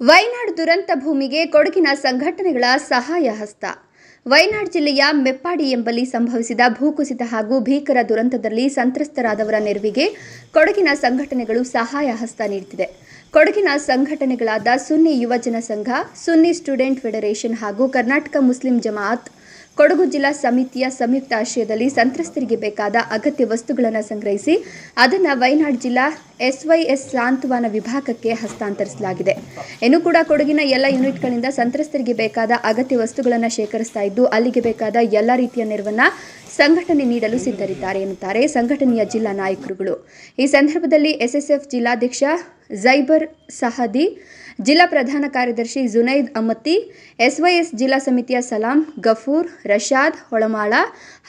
ವಯನಾಡ್ ದುರಂತ ಭೂಮಿಗೆ ಕೊಡಗಿನ ಸಂಘಟನೆಗಳ ಸಹಾಯ ಹಸ್ತ. ವಯನಾಡ್ ಜಿಲ್ಲೆಯ ಮೆಪ್ಪಾಡಿ ಎಂಬಲ್ಲಿ ಸಂಭವಿಸಿದ ಭೂಕುಸಿತ ಹಾಗೂ ಭೀಕರ ದುರಂತದಲ್ಲಿ ಸಂತ್ರಸ್ತರಾದವರ ನೆರವಿಗೆ ಕೊಡಗಿನ ಸಂಘಟನೆಗಳು ಸಹಾಯ ಹಸ್ತ ನೀಡುತ್ತಿದೆ ಕೊಡಗಿನ ಸಂಘಟನೆಗಳಾದ ಸುನ್ನಿ ಯುವಜನ ಸಂಘ, ಸುನ್ನಿ ಸ್ಟೂಡೆಂಟ್ ಫೆಡರೇಷನ್ ಹಾಗೂ ಕರ್ನಾಟಕ ಮುಸ್ಲಿಂ ಜಮಾಅತ್ ಕೊಡಗು ಜಿಲ್ಲಾ ಸಮಿತಿಯ ಸಂಯುಕ್ತ ಆಶ್ರಯದಲ್ಲಿ ಸಂತ್ರಸ್ತರಿಗೆ ಬೇಕಾದ ಅಗತ್ಯ ವಸ್ತುಗಳನ್ನು ಸಂಗ್ರಹಿಸಿ, ಅದನ್ನು ವೈನಾಡ್ ಜಿಲ್ಲಾ ಎಸ್ವೈಎಸ್ ಸಾಂತ್ವನ ವಿಭಾಗಕ್ಕೆ ಹಸ್ತಾಂತರಿಸಲಾಗಿದೆ. ಇನ್ನು ಕೂಡ ಕೊಡಗಿನ ಎಲ್ಲ ಯೂನಿಟ್ಗಳಿಂದ ಸಂತ್ರಸ್ತರಿಗೆ ಬೇಕಾದ ಅಗತ್ಯ ವಸ್ತುಗಳನ್ನು ಶೇಖರಿಸ್ತಾ ಇದ್ದು, ಅಲ್ಲಿಗೆ ಬೇಕಾದ ಎಲ್ಲ ರೀತಿಯ ನೆರವನ್ನು ಸಂಘಟನೆ ನೀಡಲು ಸಿದ್ಧರಿದ್ದಾರೆ ಎನ್ನುತ್ತಾರೆ ಸಂಘಟನೆಯ ಜಿಲ್ಲಾ ನಾಯಕರುಗಳು. ಈ ಸಂದರ್ಭದಲ್ಲಿ ಎಸ್ಎಸ್ಎಫ್ ಜಿಲ್ಲಾಧ್ಯಕ್ಷ ಜೈಬರ್ ಸಹದಿ, ಜಿಲ್ಲಾ ಪ್ರಧಾನ ಕಾರ್ಯದರ್ಶಿ ಜುನೈದ್ ಅಮ್ಮತ್ತಿ ಎಸ್ವೈಎಸ್ ಜಿಲ್ಲಾ ಸಮಿತಿಯ ಸಲಾಂ ಗಫೂರ್, ರಶಾದ್ ಹೊಳಮಾಳ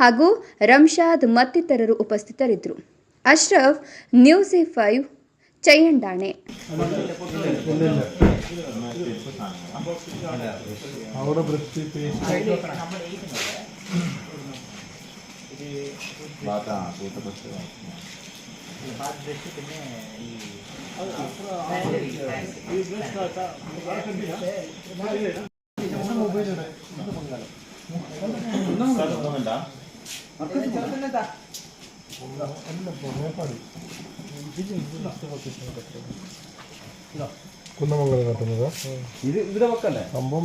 ಹಾಗೂ ರಂಶಾದ್ ಮತ್ತಿತರರು ಉಪಸ್ಥಿತರಿದ್ದರು. Ashraf, news A five, Chayandane. Kunnamangalam കത്തുന്നത് ഇത് ഇവിടെ വെക്കല്ലേ സംഭവം